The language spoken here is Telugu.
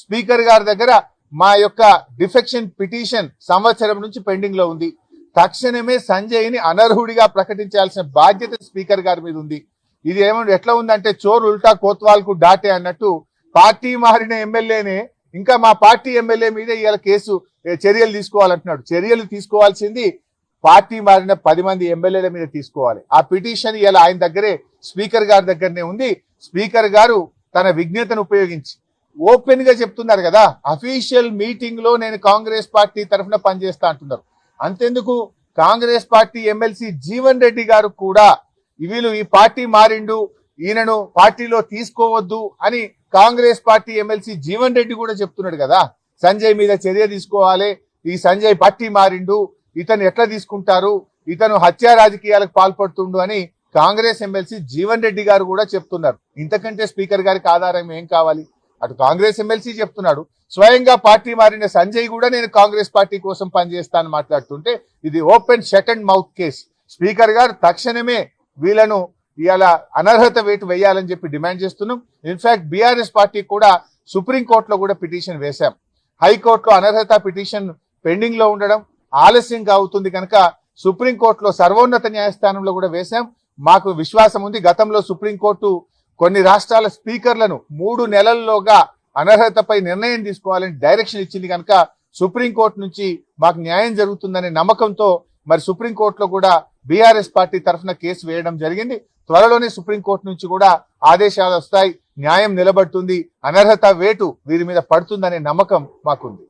స్పీకర్ గారి దగ్గర మా యొక్క డిఫెక్షన్ పిటిషన్ సంవత్సరం నుంచి పెండింగ్లో ఉంది. తక్షణమే సంజయ్ని అనర్హుడిగా ప్రకటించాల్సిన బాధ్యత స్పీకర్ గారి మీద ఉంది. ఇది ఏమన్నా ఎట్లా ఉందంటే చోరు ఉల్టా కోత్వాల్కు డాటే అన్నట్టు పార్టీ మారిన ఎమ్మెల్యేనే ఇంకా మా పార్టీ ఎమ్మెల్యే మీద ఇవాళ కేసు చర్యలు తీసుకోవాలంటున్నాడు. చర్యలు తీసుకోవాల్సింది పార్టీ మారిన పది మంది ఎమ్మెల్యేల మీద తీసుకోవాలి. ఆ పిటిషన్ ఇలా ఆయన దగ్గరే స్పీకర్ గారి దగ్గరనే ఉంది. స్పీకర్ గారు తన విజ్ఞతను ఉపయోగించి ఓపెన్గా చెప్తున్నారు కదా అఫీషియల్ మీటింగ్లో నేను కాంగ్రెస్ పార్టీ తరఫున పనిచేస్తా అంటున్నారు. అంతెందుకు? Congress party MLC Jeevan Reddy గారు కూడా వీళ్ళు ఈ పార్టీ మారిండు ఈయనను పార్టీలో తీసుకోవద్దు అని Congress party MLC Jeevan Reddy కూడా చెప్తున్నాడు కదా. సంజయ్ మీద చర్య తీసుకోవాలి ఈ సంజయ్ పార్టీ మారిండు ఇతను ఎట్లా తీసుకుంటారు ఇతను హత్యా రాజకీయాలకు పాల్పడుతుండు అని కాంగ్రెస్ ఎమ్మెల్సీ జీవన్ రెడ్డి గారు కూడా చెప్తున్నారు. ఇంతకంటే స్పీకర్ గారికి ఆధారం ఏం కావాలి? అటు కాంగ్రెస్ ఎమ్మెల్సీ చెప్తున్నాడు స్వయంగా పార్టీ మారిన సంజయ్ కూడా నేను కాంగ్రెస్ పార్టీ కోసం పనిచేస్తాను మాట్లాడుతుంటే ఇది open shut mouth case speaker గారు తక్షణమే వీళ్ళను ఇవాళ అనర్హత వేటు వేయాలని చెప్పి డిమాండ్ చేస్తున్నాం. ఇన్ఫాక్ట్ బీఆర్ఎస్ పార్టీ కూడా సుప్రీంకోర్టులో కూడా పిటిషన్ వేశాం. హైకోర్టులో అనర్హత పిటిషన్ పెండింగ్లో ఉండడం ఆలస్యంగా అవుతుంది కనుక సుప్రీంకోర్టులో సర్వోన్నత న్యాయస్థానంలో కూడా వేశాం. మాకు విశ్వాసం ఉంది. గతంలో సుప్రీంకోర్టు కొన్ని రాష్ట్రాల స్పీకర్లను మూడు నెలల్లోగా అనర్హతపై నిర్ణయం తీసుకోవాలని డైరెక్షన్ ఇచ్చింది కనుక సుప్రీంకోర్టు నుంచి మాకు న్యాయం జరుగుతుందనే నమ్మకంతో మరి సుప్రీంకోర్టులో కూడా బీఆర్ఎస్ పార్టీ తరఫున కేసు వేయడం జరిగింది. త్వరలోనే సుప్రీంకోర్టు నుంచి కూడా ఆదేశాలు వస్తాయి. న్యాయం నిలబడుతుంది. అనర్హత వేటు వీరి మీద పడుతుందనే నమ్మకం మాకుంది.